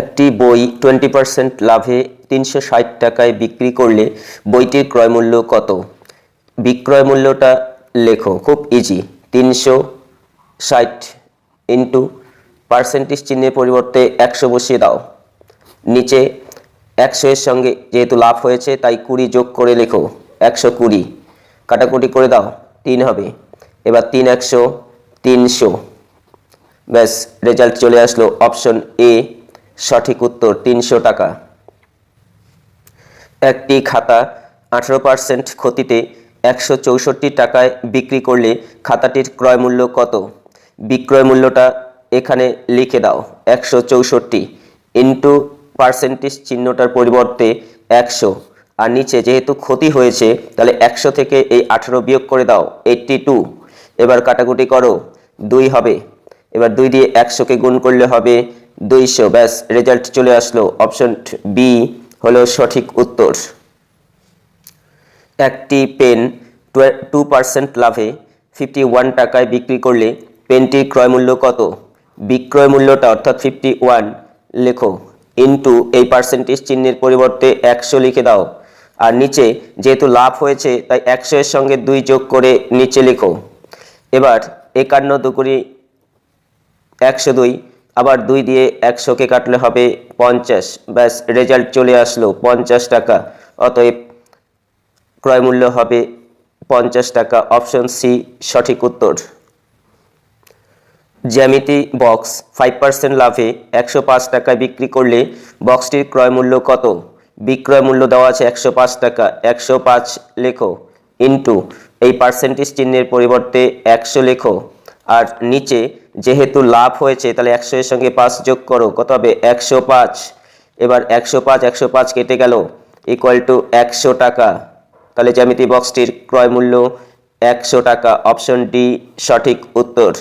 একটি বই twenty percent লাভে তিনশো ষাট টাকায় বিক্রি করলে বইটির ক্রয়মূল্য কত? বিক্রয় মূল্যটা লেখো, খুব ইজি তিনশো ষাট ইন্টু পার্সেন্টেজ চিহ্নের পরিবর্তে একশো বসিয়ে দাও। নিচে একশো এর সঙ্গে যেহেতু লাভ হয়েছে, তাই কুড়ি যোগ করে লেখো, একশো কুড়ি। কাটাকুটি করে দাও, তিন হবে। এবার তিন একশো, তিনশো। ব্যাস রেজাল্ট চলে আসলো অপশন এ সঠিক উত্তর তিনশো টাকা। একটি খাতা আঠারো পার্সেন্ট ক্ষতিতে একশো চৌষট্টি টাকায় বিক্রি করলে খাতাটির ক্রয় মূল্য কত? বিক্রয় মূল্যটা এখানে লিখে দাও, একশো চৌষট্টি ইন্টু পার্সেন্টেজ চিহ্নটার পরিবর্তে একশো। আর নিচে যেহেতু ক্ষতি হয়েছে, তাহলে একশো থেকে এই আঠেরো বিয়োগ করে দাও, এইট্টি টু। এবার কাটাকুটি করো, দুই হবে। এবার দুই দিয়ে একশোকে গুণ করলে হবে দুইশো, ব্যাস রেজাল্ট চলে আসলো। অপশন বি হলো সঠিক উত্তর। একটি পেন টু পার্সেন্ট লাভে ফিফটি ওয়ান টাকায় বিক্রি করলে পেনটির ক্রয় মূল্য কত? বিক্রয় মূল্যটা অর্থাৎ ফিফটি ওয়ান লেখো। ইন্টু এই পার্সেন্টেজ চিহ্নের পরিবর্তে একশো লিখে দাও। আর নিচে যেহেতু লাভ হয়েছে, তাই একশো এর সঙ্গে দুই যোগ করে নিচে লেখো। এবার একান্ন দুকুড়ি একশো দুই আবার দুই দিয়ে একশোকে কাটলে হবে পঞ্চাশ। ব্যাস রেজাল্ট চলে আসলো পঞ্চাশ টাকা। অতএব ক্রয় মূল্য হবে পঞ্চাশ টাকা। অপশন সি সঠিক উত্তর। জ্যামিতি বক্স ফাইভ পার্সেন্ট লাভে একশো পাঁচ টাকায় বিক্রি করলে বক্সটির ক্রয় মূল্য কত? বিক্রয় মূল্য দেওয়া আছে একশো পাঁচ টাকা। একশো পাঁচ লেখো। ইন্টু এই পার্সেন্টেজ চিহ্নের পরিবর্তে একশো লেখো। আর নিচে যেহেতু লাভ হয়েছে, তাহলে একশো এর সঙ্গে পাঁচ যোগ করো, কত হবে? একশো পাঁচ। এবার একশো পাঁচ একশো পাঁচ কেটে গেল ইকুয়াল টু একশো টাকা। তাহলে জ্যামিতি বক্সটির ক্রয় মূল্য একশো টাকা। অপশন ডি সঠিক উত্তর।